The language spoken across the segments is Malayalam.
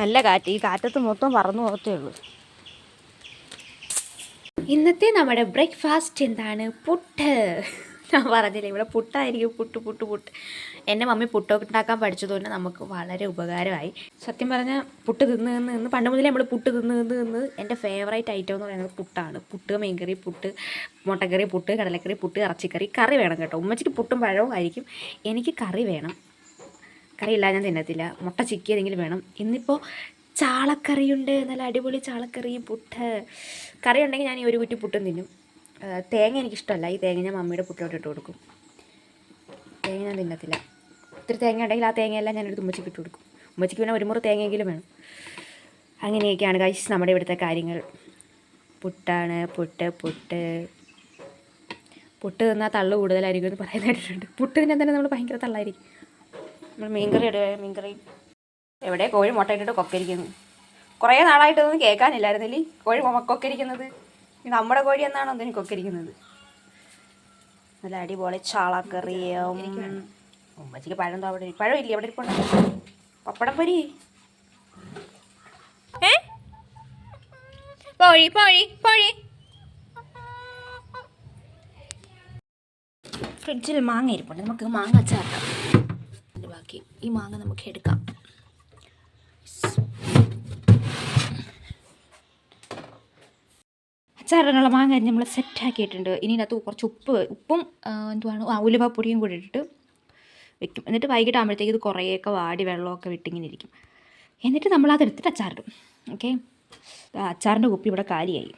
നല്ല കാറ്റ്. ഈ കാറ്റത്ത് മൊത്തം പറന്നു പോകത്തേ ഉള്ളൂ. ഇന്നത്തെ നമ്മുടെ ബ്രേക്ക്ഫാസ്റ്റ് എന്താണ്? പുട്ട്. ഞാൻ പറഞ്ഞില്ലേ ഇവിടെ പുട്ടായിരിക്കും പുട്ട് പുട്ട് പുട്ട്. എന്റെ മമ്മി പുട്ടൊക്കെ ഉണ്ടാക്കാൻ പഠിച്ചതുകൊണ്ട് നമുക്ക് വളരെ ഉപകാരമായി. സത്യം പറഞ്ഞാൽ പുട്ട് തിന്ന് തിന്ന് തിന്ന് പണ്ട് മുതലേ നമ്മൾ പുട്ട് തിന്ന് തിന്ന് തിന്ന് എന്റെ ഫേവറേറ്റ് ഐറ്റം എന്ന് പറയുന്നത് പുട്ടാണ്. പുട്ട് മീൻകറി പുട്ട് മുട്ടക്കറി പുട്ട് കടലക്കറി പുട്ട് ഇറച്ചിക്കറി കറി വേണം കേട്ടോ. ഉമ്മച്ചിക്ക് പുട്ടും പഴവും ആയിരിക്കും. എനിക്ക് കറി വേണം. കറി ഇല്ല ഞാൻ തിന്നത്തില്ല. മുട്ട ചിക്കിയതെങ്കിലും വേണം. ഇന്നിപ്പോൾ ചാളക്കറിയുണ്ട്. നല്ല അടിപൊളി ചാളക്കറിയും പുട്ട്. കറി ഉണ്ടെങ്കിൽ ഞാൻ ഈ ഒരു കുറ്റി പുട്ടും തിന്നും. തേങ്ങ എനിക്കിഷ്ടമല്ല. ഈ തേങ്ങ ഞാൻ മമ്മിയുടെ പുട്ടിലോട്ട് ഇട്ട് കൊടുക്കും. തേങ്ങ ഞാൻ തിന്നത്തില്ല. ഒത്തിരി തേങ്ങ ഉണ്ടെങ്കിൽ ആ തേങ്ങയെല്ലാം ഞാനൊരു ഉമ്മച്ചിക്ക് ഇട്ട് കൊടുക്കും. ഉമ്മച്ചിക്ക് പിന്നെ ഒരു മുറി തേങ്ങയെങ്കിലും വേണം. അങ്ങനെയൊക്കെയാണ് ഗൈസ് നമ്മുടെ ഇവിടുത്തെ കാര്യങ്ങൾ. പുട്ടാണ് പുട്ട് പുട്ട്. പുട്ട് തിന്നാൽ തള്ളു കൂടുതലായിരിക്കും എന്ന് പറയുന്നത് കേട്ടിട്ടുണ്ട്. പുട്ട് തന്നെ തന്നെ നമ്മൾ ഭയങ്കര തള്ളായിരിക്കും. നമ്മൾ മീൻകറി ഇടുക മീൻകറി. എവിടെ? കോഴി മുട്ട ഇട്ടിട്ട് കൊക്കരിക്കുന്നു. കുറേ നാളായിട്ടൊന്നും കേൾക്കാനില്ലായിരുന്നില്ലേ? കോഴി കൊക്കരിക്കുന്നത്. നമ്മുടെ കോഴി എന്നാണോ ഇതിന് കൊക്കരിക്കുന്നത്? നല്ല അടിപൊളി ചാളക്കറിയും. ഉമ്മച്ചിക്ക് പഴം അവിടെ പഴം ഇല്ലേ? അവിടെ ഇരിപ്പുണ്ട്. പപ്പടം പൊരി. ഏ? പോഴി പോഴി പോഴി. ഫ്രിഡ്ജിൽ മാങ്ങ ഇരിപ്പുണ്ട്. നമുക്ക് മാങ്ങ അച്ചാറിടാം. ബാക്കി ഈ മാങ്ങ നമുക്ക് എടുക്കാം. അച്ചാറിനുള്ള മാങ്ങ നമ്മൾ സെറ്റാക്കിയിട്ടുണ്ട് ഇനി ഇതിനകത്ത് കുറച്ച് ഉപ്പ് ഉപ്പും എന്തുവാണ്? ആ ഉലുവപ്പൊടിയും കൂടി ഇട്ടിട്ട് വെക്കും. എന്നിട്ട് വൈകിട്ട് ആകുമ്പോഴത്തേക്ക് ഇത് കുറേയൊക്കെ വാടി വെള്ളമൊക്കെ വിട്ടിങ്ങനെ ഇരിക്കും. എന്നിട്ട് നമ്മൾ അതെടുത്തിട്ട് അച്ചാറിടും ഓക്കെ അച്ചാറിന്റെ കുപ്പി ഇവിടെ കാലിയായി.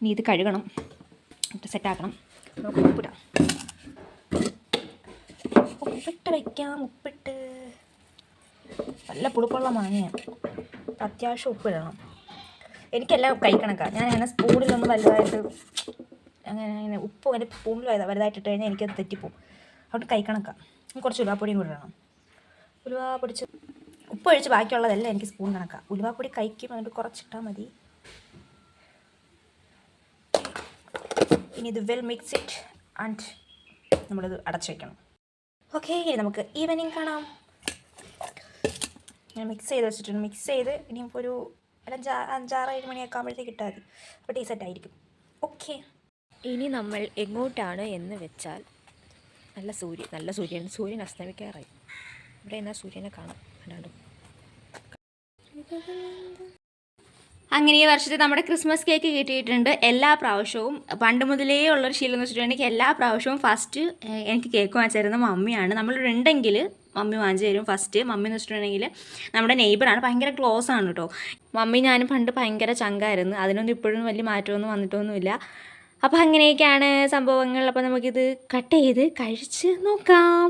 ഇനി ഇത് കഴുകണം. സെറ്റാക്കണം ഉപ്പിടാം. ഉപ്പിട്ട് വെക്കാം ഉപ്പിട്ട്. നല്ല പുളിപ്പുള്ള മാങ്ങയാണ് അത്യാവശ്യം ഉപ്പിടണം. എനിക്കെല്ലാം കഴിക്കണക്കാം. ഞാൻ അങ്ങനെ സ്പൂണിലൊന്നും വലുതായിട്ട് അങ്ങനെ അങ്ങനെ ഉപ്പ് അങ്ങനെ സ്പൂണിൽ വലുതായിട്ട് ഇട്ട് കഴിഞ്ഞാൽ എനിക്കത് തെറ്റിപ്പോവും. അതുകൊണ്ട് കഴിക്കണക്ക. കുറച്ച് ഉലുവാപ്പൊടിയും കൂടി ഇടണം. ഉലുവ പൊടിച്ച് ഉപ്പ് ഒഴിച്ച് ബാക്കിയുള്ളതെല്ലാം എനിക്ക് സ്പൂൺ കണക്കാം. ഉലുവാപ്പൊടി കഴിക്കും എന്നിട്ട് കുറച്ചിട്ടാൽ മതി. ഇനി ഇത് വെൽ മിക്സ് ഇറ്റ് ആൻഡ് നമ്മളിത് അടച്ചു വയ്ക്കണം ഓക്കെ ഇനി നമുക്ക് ഈവനിങ് കാണാം. ഞാൻ മിക്സ് ചെയ്ത് വെച്ചിട്ടുണ്ട്. മിക്സ് ചെയ്ത് ഇനിയിപ്പോൾ ഒരു അഞ്ചാ അഞ്ചാറ് ഏഴ് മണിയൊക്കെ ആകുമ്പോഴത്തേക്ക് ഇട്ടാൽ മതി. അപ്പോൾ ടീ സെറ്റ് ആയിരിക്കും. ഓക്കെ ഇനി നമ്മൾ എങ്ങോട്ടാണ് എന്ന് വെച്ചാൽ നല്ല സൂര്യൻ നല്ല സൂര്യൻ സൂര്യൻ അസ്തമിക്കാറായി. ഇവിടെ എന്നാൽ സൂര്യനെ കാണാം. അല്ലാണ്ട് അങ്ങനെ ഈ വർഷത്തെ നമ്മുടെ ക്രിസ്മസ് കേക്ക് കിട്ടിയിട്ടുണ്ട് എല്ലാ പ്രാവശ്യവും. പണ്ട് മുതലേ ഉള്ളൊരു ശീലം എന്ന് വെച്ചിട്ടുണ്ടെങ്കിൽ എല്ലാ പ്രാവശ്യവും ഫസ്റ്റ് എനിക്ക് കേക്ക് വാങ്ങിച്ചു തരുന്ന മമ്മിയാണ്. നമ്മളുണ്ടെങ്കിൽ മമ്മി വാങ്ങിച്ചു തരും ഫസ്റ്റ് മമ്മി എന്ന് വെച്ചിട്ടുണ്ടെങ്കിൽ നമ്മുടെ നെയ്ബറാണ് ഭയങ്കര ക്ലോസ് ആണ് കേട്ടോ മമ്മി ഞാനും പണ്ട് ഭയങ്കര ചങ്കായിരുന്നു. അതിനൊന്നും ഇപ്പോഴും വലിയ മാറ്റമൊന്നും വന്നിട്ടൊന്നുമില്ല. അപ്പോൾ അങ്ങനെയൊക്കെയാണ് സംഭവങ്ങൾ. അപ്പോൾ നമുക്കിത് കട്ട് ചെയ്ത് കഴിച്ച് നോക്കാം.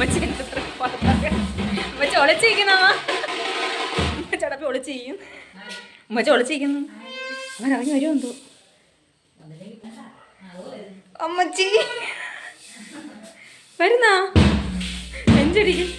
ഉമ്മച്ചി ഒളിച്ചിരിക്കുന്ന? ചടപ്പി ഒളിച്ചിരിക്കും ഉമ്മച്ചി ഒളിച്ചിരിക്കുന്നു അവൻ ഇറങ്ങി വരുമോ എന്തോ. അമ്മച്ചി വരുന്നാ? നെഞ്ചടിക്കും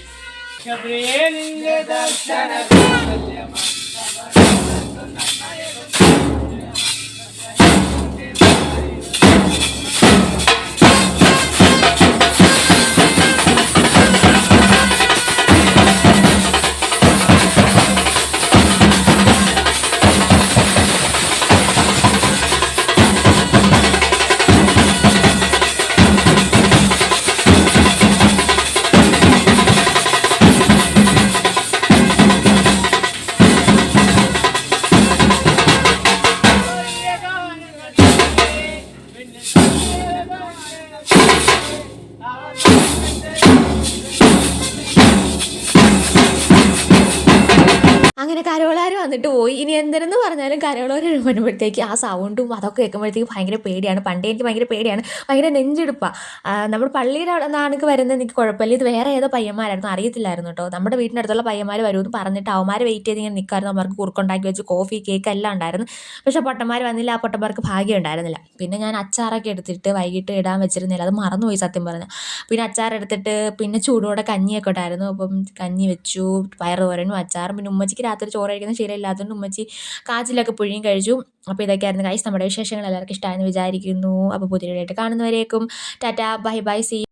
അങ്ങനെ കരോളാർ വന്നിട്ട് പോയി. ഇനി എന്തെന്ന് പറഞ്ഞാലും കരോളാർ വരുമ്പോഴത്തേക്ക് ആ സൗണ്ടും അതൊക്കെ കേൾക്കുമ്പോഴത്തേക്ക് ഭയങ്കര പേടിയാണ്. പണ്ടേ എനിക്ക് ഭയങ്കര പേടിയാണ്. ഭയങ്കര നെഞ്ചെടുപ്പാണ് നമ്മൾ പള്ളിയുടെ അവിടെ നിന്നാണെങ്കിൽ വരുന്നത് എനിക്ക് കുഴപ്പമില്ല. ഇത് വേറെ ഏതോ പയ്യന്മാരായിരുന്നു. അറിയത്തില്ലായിരുന്നു കേട്ടോ. നമ്മുടെ വീടിനടുത്തുള്ള പയ്യന്മാർ വരുമെന്ന് പറഞ്ഞിട്ട് അവന്മാരെ വെയിറ്റ് ചെയ്ത് ഇങ്ങനെ നിൽക്കായിരുന്നു അവർക്ക് കുറുക്കുണ്ടാക്കി വെച്ച് കോഫി കേക്ക് എല്ലാം ഉണ്ടായിരുന്നു. പക്ഷേ പൊട്ടന്മാർ വന്നില്ല. ആ പൊട്ടന്മാർക്ക് ഭാഗ്യം ഉണ്ടായിരുന്നില്ല. പിന്നെ ഞാൻ അച്ചാറൊക്കെ എടുത്തിട്ട് വൈകിട്ട് ഇടാൻ വെച്ചിരുന്നില്ല. അത് മറന്നുപോയി സത്യം പറഞ്ഞു. പിന്നെ അച്ചാർ എടുത്തിട്ട് പിന്നെ ചൂടോടെ കഞ്ഞിയൊക്കെ ഉണ്ടായിരുന്നു അപ്പം കഞ്ഞി വെച്ചു. പയറ് തോരനും അച്ചാറും. പിന്നെ ഉമ്മച്ചിക്ക് രാത്രി ചോറ് കഴിക്കുന്ന ശീലം കുഴപ്പമില്ല അതുകൊണ്ട് ഉമ്മച്ചി കാച്ചിലൊക്കെ പുഴിയും കഴിച്ചു. അപ്പോൾ ഇതൊക്കെയായിരുന്നു കഴിച്ച് നമ്മുടെ വിശേഷങ്ങൾ. എല്ലാവർക്കും ഇഷ്ടമായെന്ന് വിചാരിക്കുന്നു. അപ്പോൾ പുതിയ വീഡിയോ ആയിട്ട് കാണുന്നവരേക്കും. ടാറ്റാ. Bye bye. സി